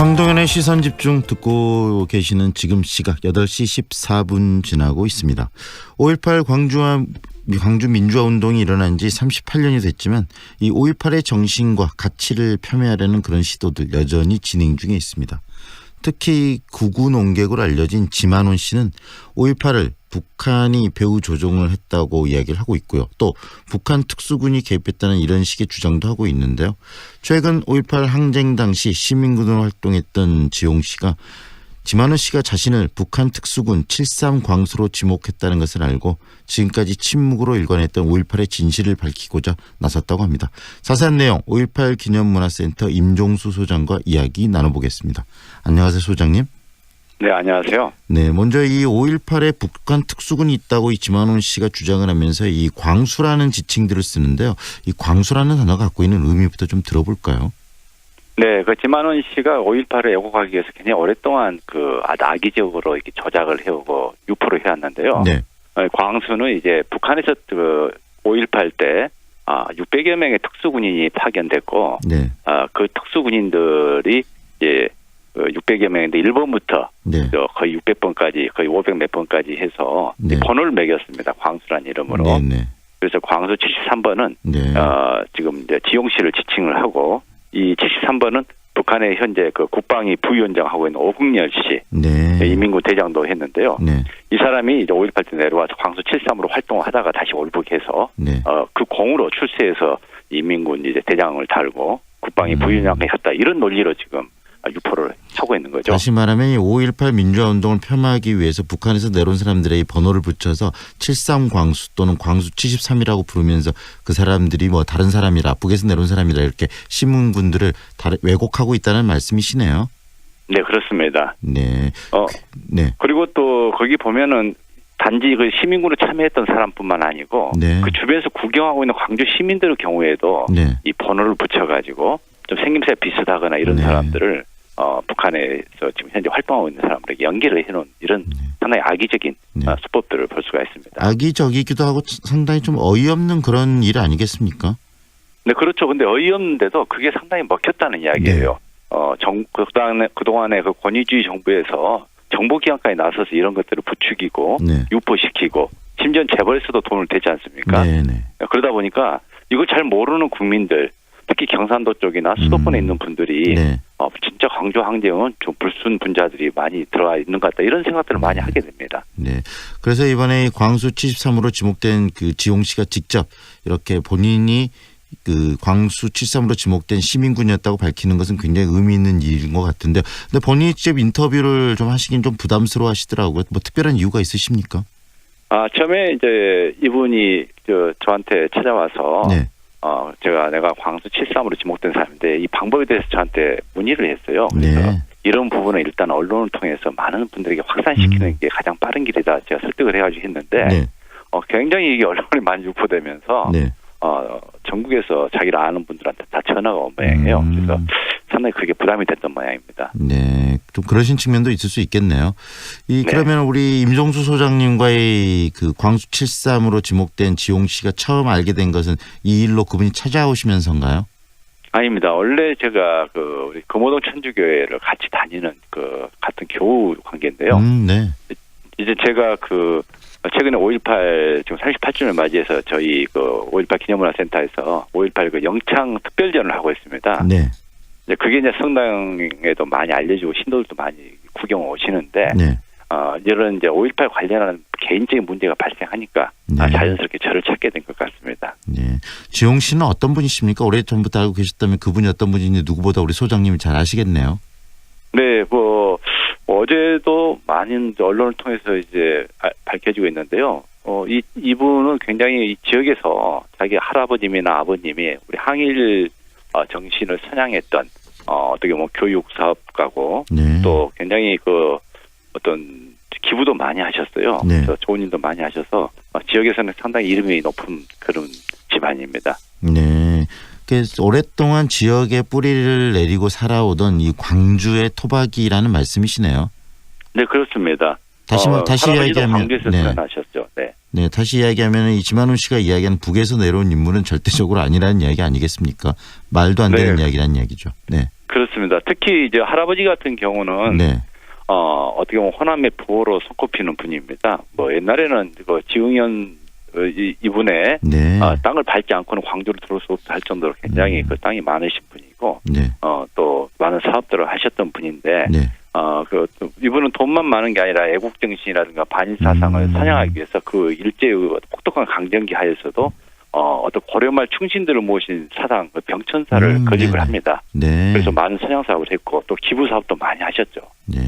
황동현의 시선 집중 듣고 계시는 지금 시각 8시 14분 지나고 있습니다. 5.18 광주와 광주 민주화 운동이 일어난 지 38년이 됐지만 이 5.18의 정신과 가치를 폄훼하려는 그런 시도들 여전히 진행 중에 있습니다. 특히 구구 농객으로 알려진 지만원 씨는 5.18을 북한이 배후 조종을 했다고 이야기를 하고 있고요. 또 북한 특수군이 개입했다는 이런 식의 주장도 하고 있는데요. 최근 5.18 항쟁 당시 시민군으로 활동했던 지용 씨가 지만원 씨가 자신을 북한 특수군 73 광수로 지목했다는 것을 알고 지금까지 침묵으로 일관했던 5.18의 진실을 밝히고자 나섰다고 합니다. 자세한 내용 5.18 기념문화센터 임종수 소장과 이야기 나눠보겠습니다. 안녕하세요 소장님. 네, 안녕하세요. 네, 먼저 이 5.18에 북한 특수군이 있다고 이 지만원 씨가 주장을 하면서 이 광수라는 지칭들을 쓰는데요. 이 광수라는 단어가 갖고 있는 의미부터 좀 들어볼까요? 네, 그 지만원 씨가 5.18을 애국하기 위해서 굉장히 오랫동안 그 악의적으로 이렇게 조작을 해오고 유포를 해왔는데요. 네, 어, 광수는 이제 북한에서 그 5.18 때 아, 600여 명의 특수군인이 파견됐고 네, 아, 그 특수군인들이 이제 그 600여 명인데 1번부터 네, 저 거의 600번까지 거의 500 몇 번까지 해서 네. 번호를 매겼습니다. 광수란 이름으로. 네, 네, 그래서 광수 73번은 네, 어, 지금 이제 지용 씨를 지칭을 하고 이 73번은 북한의 현재 그 국방위 부위원장하고 있는 오국열 씨. 네, 이민군 대장도 했는데요. 네, 이 사람이 이제 5.18 때 내려와서 광수 73으로 활동을 하다가 다시 올북해서 네, 어, 그 공으로 출세해서 이민군 이제 대장을 달고 국방위 음. 부위원장을 했다. 이런 논리로 지금 유포를 하고 있는 거죠. 다시 말하면 이5.18 민주화 운동을 폄하하기 위해서 북한에서 내려온 사람들의 이 번호를 붙여서 73 광수 또는 광수 73이라고 부르면서 그 사람들이 뭐 다른 사람이라 북에서 내려온 사람이라 이렇게 신문군들을 왜곡하고 있다는 말씀이시네요. 네 그렇습니다. 네, 어, 네, 그리고 또 거기 보면은 단지 그 시민군에 참여했던 사람뿐만 아니고 네. 그 주변에서 구경하고 있는 광주 시민들의 경우에도 네, 이 번호를 붙여가지고 좀 생김새 비슷하거나 이런 네. 사람들을 어, 북한에서 지금 현재 활동하고 있는 사람들에게 연계를 해놓은 이런 상당히 악의적인 네. 어, 수법들을 볼 수가 있습니다. 악의적이기도 하고 상당히 좀 어이없는 그런 일 아니겠습니까? 네, 그렇죠. 근데 어이없는데도 그게 상당히 먹혔다는 이야기예요. 네. 어, 정, 그동안에, 그동안에 그 권위주의 정부에서 정보기관까지 나서서 이런 것들을 부추기고 네, 유포시키고 심지어 재벌에서도 돈을 대지 않습니까? 네, 네, 그러다 보니까 이걸 잘 모르는 국민들 특히 경산도 쪽이나 수도권에 음. 있는 분들이 네, 광주 항쟁은 좀 불순 분자들이 많이 들어와 있는 것 같다 이런 생각들을 많이 하게 됩니다. 네. 그래서 이번에 이 광수 73으로 지목된 그 지용 씨가 직접 이렇게 본인이 그 광수 73으로 지목된 시민군이었다고 밝히는 것은 굉장히 의미 있는 일인 것 같은데, 근데 본인이 직접 인터뷰를 좀 하시긴 좀 부담스러워 하시더라고요. 뭐 특별한 이유가 있으십니까? 아 처음에 이제 이분이 저 저한테 찾아와서 네, 어 제가 내가 광수 73으로 지목된 사람인데 이 방법에 대해서 저한테 문의를 했어요. 그래서 네, 이런 부분은 일단 언론을 통해서 많은 분들에게 확산시키는 음. 게 가장 빠른 길이다. 제가 설득을 해가지고 했는데 네, 어, 굉장히 이게 언론에 많이 유포되면서 네. 어, 전국에서 자기를 아는 분들한테 다 전화가 온 모양이에요. 음. 그래서 상당히 그게 부담이 됐던 모양입니다. 네, 좀 그러신 측면도 있을 수 있겠네요. 이 네. 그러면 우리 임종수 소장님과의 그 광수 73으로 지목된 지용 씨가 처음 알게 된 것은 이 일로 그분이 찾아오시면서인가요? 아닙니다. 원래 제가 그 우리 금호동 천주교회를 같이 다니는 그 같은 교우 관계인데요. 음, 네, 이제 제가 그 최근에 5.18 지금 38주년을 맞이해서 저희 그 5.18 기념문화센터에서 5.18 그 영창 특별전을 하고 있습니다. 네, 이제 그게 이제 성당에도 많이 알려지고 신도들도 많이 구경 오시는데 네. 어, 이런 이제 5.18 관련한 개인적인 문제가 발생하니까 네. 아, 자연스럽게 저를 찾게 된 것 같습니다. 네. 지용 씨는 어떤 분이십니까? 오래전부터 알고 계셨다면 그분이 어떤 분인지 누구보다 우리 소장님이 잘 아시겠네요. 네, 뭐 어제도 많은 언론을 통해서 이제 아- 밝혀지고 있는데요. 어, 이 이분은 굉장히 이 지역에서 자기 할아버님이나 아버님이 우리 항일 어, 정신을 선양했던 어, 어떻게 보면 교육 사업가고 네. 또 굉장히 그 어떤 기부도 많이 하셨어요. 네. 그래서 좋은 일도 많이 하셔서 어, 지역에서는 상당히 이름이 높은 그런 집안입니다. 네. 그래서 오랫동안 지역에 뿌리를 내리고 살아오던 이 광주의 토박이라는 말씀이시네요. 네, 그렇습니다. 다시 말- 다시 이야기하면 광주에서 네. 태어나셨죠. 네. 네, 다시 이야기하면 이 지만훈 씨가 이야기한 북에서 내려온 인물은 절대적으로 아니라는 이야기 아니겠습니까? 말도 안 되는 네. 이야기라는 이야기죠. 네, 그렇습니다. 특히 이제 할아버지 같은 경우는 네, 어, 어떻게 보면 호남의 부호로 손꼽히는 분입니다. 뭐 옛날에는 그 지흥현 어, 이- 이분의 네, 아, 땅을 밟지 않고는 광주로 들어올 수 없다 할 정도로 굉장히 음. 그 땅이 많으신 분이고 네, 어, 또 많은 사업들을 하셨던 분인데 네, 어, 그또 이분은 돈만 많은 게 아니라 애국 정신이라든가 반일 사상을 음. 선양하기 위해서 그 일제의 혹독한 강점기 하에서도 어, 어떤 고려말 충신들을 모신 사상 그 병천사를 음, 건립을 네네. 합니다. 네. 그래서 많은 선양 사업을 했고 또 기부 사업도 많이 하셨죠. 네.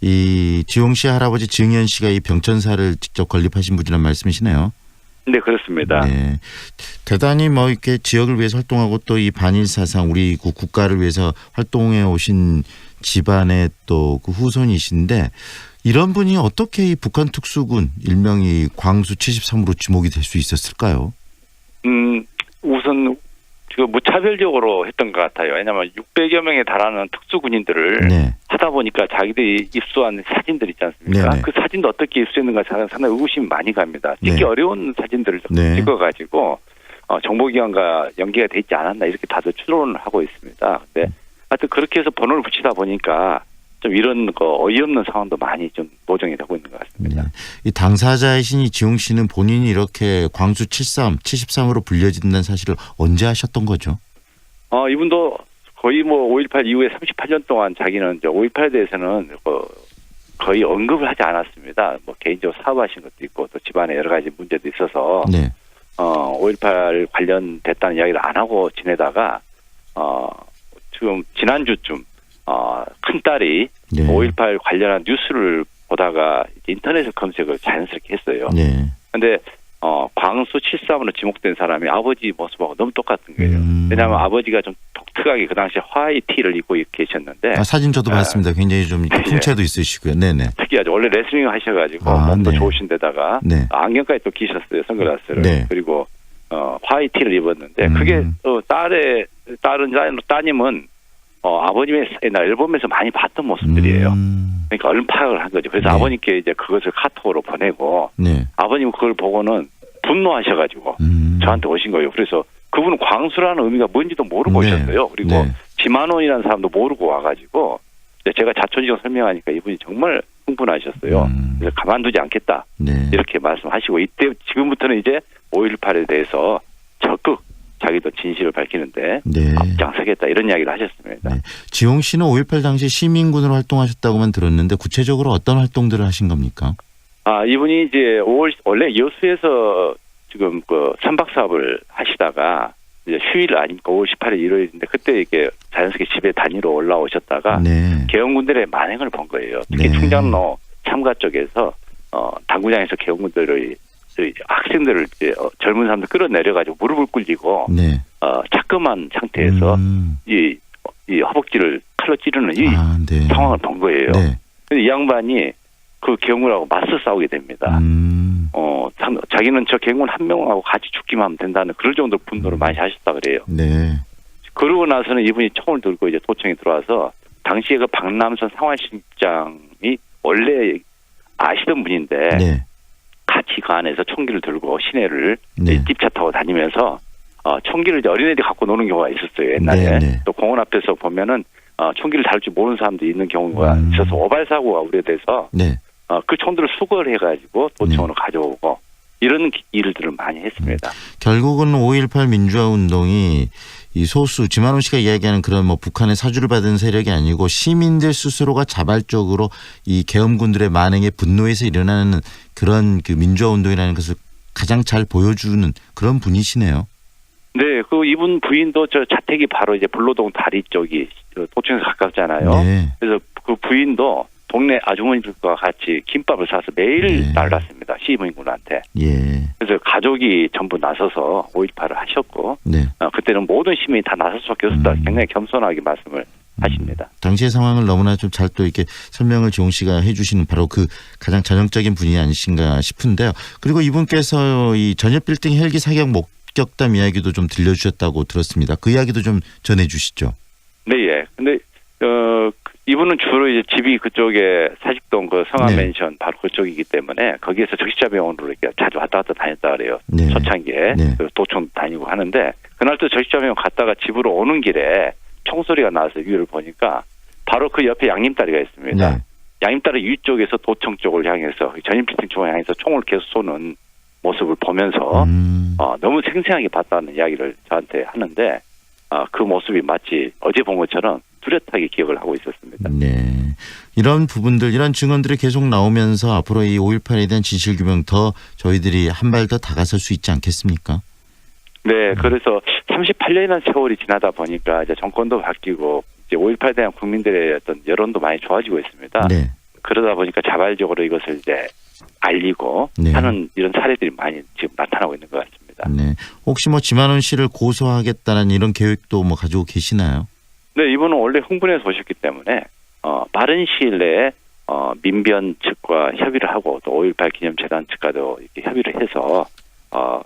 이 지용 씨 할아버지 지흥현 씨가 이 병천사를 직접 건립하신 분이란 말씀이시네요. 네, 그렇습니다. 네. 대단히 뭐 이렇게 지역을 위해서 활동하고 또 이 반일 사상 우리 그 국가를 위해서 활동해 오신 집안의 또 그 후손이신데 이런 분이 어떻게 이 북한 특수군 일명이 광수 73으로 지목이 될 수 있었을까요? 음, 우선 그 무차별적으로 했던 것 같아요. 왜냐하면 600여 명에 달하는 특수군인들을 네. 하다 보니까 자기들이 입수한 사진들 있지 않습니까? 네네. 그 사진도 어떻게 입수했는가 상당히 의구심이 많이 갑니다. 찍기 네. 어려운 사진들을 네. 찍어가지고 어, 정보기관과 연계가 돼 있지 않았나 이렇게 다들 추론을 하고 있습니다. 근데 하여튼 그렇게 해서 번호를 붙이다 보니까 좀 이런 거 어이없는 상황도 많이 좀 보정이 되고 있는 것 같습니다. 네. 이 당사자이신 이 지용 씨는 본인이 이렇게 광수 73, 73으로 불려진다는 사실을 언제 하셨던 거죠? 어, 이분도 거의 뭐 5.18 이후에 38년 동안 자기는 이제 5.18에 대해서는 어, 거의 언급을 하지 않았습니다. 뭐 개인적으로 사업하신 것도 있고 또 집안에 여러 가지 문제도 있어서 네. 어, 5.18 관련됐다는 이야기를 안 하고 지내다가 어, 지금 지난주쯤 어, 큰 딸이 네. 5.18 관련한 뉴스를 보다가 이제 인터넷에 검색을 자연스럽게 했어요. 네. 근데 어, 광수 73으로 지목된 사람이 아버지 모습하고 너무 똑같은 거예요. 음. 왜냐하면 아버지가 좀 독특하게 그 당시에 화이 티를 입고 계셨는데 아, 사진 저도 아. 봤습니다. 굉장히 좀 예. 풍채도 있으시고요. 네네. 특이하죠. 원래 레슬링 하셔가지고 아, 몸도 네. 좋으신 데다가 네. 안경까지 또 끼셨어요. 선글라스를. 네. 그리고 어, 화이 티를 입었는데 음. 그게 또 딸의 딸은 따님은 어, 아버님의 옛날 앨범에서 많이 봤던 모습들이에요. 음. 그러니까 얼른 파악을 한 거죠. 그래서 네. 아버님께 이제 그것을 카톡으로 보내고 네. 아버님 그걸 보고는 분노하셔가지고 음. 저한테 오신 거예요. 그래서 그분은 광수라는 의미가 뭔지도 모르고 네. 오셨어요. 그리고 네. 지만원이라는 사람도 모르고 와가지고 제가 자초지종 설명하니까 이분이 정말 흥분하셨어요. 음. 그래서 가만두지 않겠다 네. 이렇게 말씀하시고 이때 지금부터는 이제 5.18에 대해서 자기도 진실을 밝히는데 네. 앞장서겠다 이런 이야기를 하셨습니다. 네. 지용 씨는 5.18 당시 시민군으로 활동하셨다고만 들었는데 구체적으로 어떤 활동들을 하신 겁니까? 아 이분이 이제 5월 원래 여수에서 지금 그 선박 사업을 하시다가 이제 휴일 아니니까 5월 18일 일요일인데 그때 이렇게 자연스럽게 집에 다니러 올라오셨다가 네. 개헌군들의 만행을 본 거예요. 특히 네. 충장로 참가 쪽에서 어 당구장에서 개헌군들의 그 학생들을 이제 어, 젊은 사람들 끌어내려가지고 무릎을 꿇리고 네. 어 자끔한 상태에서 음. 이, 이 허벅지를 칼로 찌르는 이 아, 네. 상황을 본 거예요. 네. 근데 이 양반이 그 개헌군하고 맞서 싸우게 됩니다. 음. 어, 참, 자기는 저 개헌군 한 명하고 같이 죽기만 하면 된다는 그럴 정도로 분노를 많이 하셨다 그래요. 네. 그러고 나서는 이분이 총을 들고 이제 도청에 들어와서 당시에 그 박남선 상황실장이 원래 아시던 분인데 네. 같이 그 안에서 총기를 들고 시내를 네. 찝차 타고 다니면서 어, 총기를 어린애들이 갖고 노는 경우가 있었어요 옛날에 네, 네. 또 공원 앞에서 보면은 어, 총기를 다룰 줄 모르는 사람도 있는 경우가 음. 있어서 오발 사고가 우려돼서 네. 어, 그 총들을 수거를 해가지고 도청으로 가져오고 이런 기- 일들을 많이 했습니다. 결국은 5.18 민주화 운동이 이 소수 지만원 씨가 이야기하는 그런 뭐 북한의 사주를 받은 세력이 아니고 시민들 스스로가 자발적으로 이 계엄군들의 만행에 분노해서 일어나는 그런 그 민주화 운동이라는 것을 가장 잘 보여주는 그런 분이시네요. 네, 그 이분 부인도 저 자택이 바로 이제 불로동 다리 쪽이 저 도청에서 가깝잖아요. 네. 그래서 그 부인도 동네 아주머니들과 같이 김밥을 사서 매일 네. 날랐습니다. 시민군한테. 예. 그래서 가족이 전부 나서서 5.18을 하셨고 네. 어, 그때는 모든 시민이 다 나설 수밖에 없었다. 음. 굉장히 겸손하게 말씀을 하십니다. 당시의 상황을 너무나 좀 잘 또 이렇게 설명을 지용 씨가 해주시는 바로 그 가장 전형적인 분이 아니신가 싶은데요. 그리고 이분께서 이 전협 빌딩 헬기 사격 목격담 이야기도 좀 들려주셨다고 들었습니다. 그 이야기도 좀 전해주시죠. 네, 예. 근데 어, 그 이분은 주로 이제 집이 그쪽에 사직동 그 성암 네. 맨션 바로 그쪽이기 때문에 거기에서 적시자 병원으로 이렇게 자주 왔다 갔다 다녔다 그래요. 네. 초창기에 네. 그리고 도청 다니고 하는데 그날 또 적시자 병원 갔다가 집으로 오는 길에 총소리가 나서 위를 보니까 바로 그 옆에 양림다리가 있습니다. 네. 양림다리 위쪽에서 도청 쪽을 향해서 전인피팅 쪽을 향해서 총을 계속 쏘는 모습을 보면서 음. 어, 너무 생생하게 봤다는 이야기를 저한테 하는데 어, 그 모습이 마치 어제 본 것처럼 뚜렷하게 기억을 하고 있었습니다. 네. 이런 부분들, 이런 증언들이 계속 나오면서 앞으로 이 5.18에 대한 진실 규명 더 저희들이 한 발 더 다가설 수 있지 않겠습니까? 네, 그래서 38년이라는 세월이 지나다 보니까 이제 정권도 바뀌고 이제 5.18에 대한 국민들의 어떤 여론도 많이 좋아지고 있습니다. 네. 그러다 보니까 자발적으로 이것을 이제 알리고 네. 하는 이런 사례들이 많이 지금 나타나고 있는 것 같습니다. 네. 혹시 뭐 지만원 씨를 고소하겠다는 이런 계획도 뭐 가지고 계시나요? 네, 이분은 원래 흥분해서 오셨기 때문에 어, 빠른 시일 내에 어, 민변 측과 협의를 하고 또 5.18 기념재단 측과도 이렇게 협의를 해서 어,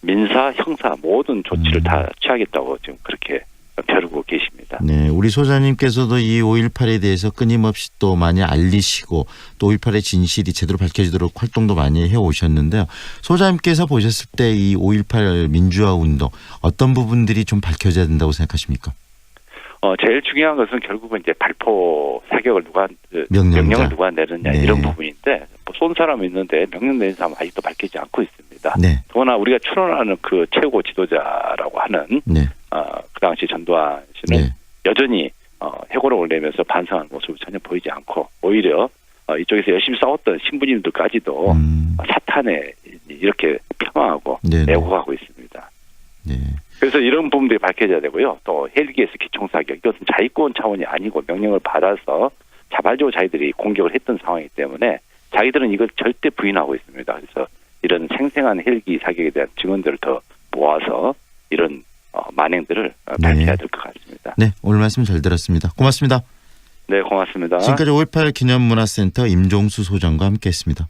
민사, 형사 모든 조치를 음. 다 취하겠다고 지금 그렇게 벼르고 계십니다. 네, 우리 소장님께서도 이 5.18에 대해서 끊임없이 또 많이 알리시고 또 5.18의 진실이 제대로 밝혀지도록 활동도 많이 해 오셨는데요. 소장님께서 보셨을 때 이 5.18 민주화 운동 어떤 부분들이 좀 밝혀져야 된다고 생각하십니까? 어, 제일 중요한 것은 결국은 이제 발포 사격을 누가 그 명령자. 명령을 누가 내느냐 네. 이런 부분인데 뭐쏜 사람이 있는데 명령 내린 사람은 아직도 밝히지 않고 있습니다. 네, 더구나 우리가 추론하는 그 최고 지도자라고 하는 네, 어, 그 당시 전두환 씨는 네, 여전히 어, 해고를 올리면서 반성하는 모습을 전혀 보이지 않고 오히려 어, 이쪽에서 열심히 싸웠던 신부님들까지도 음, 사탄에 이렇게 폄하하고 네, 네, 애고하고 있습니다. 네, 그래서 이런 부분들이 밝혀져야 되고요. 또 헬기에서 기총 사격 이것은 자위권 차원이 아니고 명령을 받아서 자발적으로 자기들이 공격을 했던 상황이기 때문에 자기들은 이걸 절대 부인하고 있습니다. 그래서 이런 생생한 헬기 사격에 대한 증언들을 더 모아서 이런 어, 만행들을 어, 네. 밝혀야 될 것 같습니다. 네, 오늘 말씀 잘 들었습니다. 고맙습니다. 네, 고맙습니다. 지금까지 5.18 기념문화센터 임종수 소장과 함께했습니다.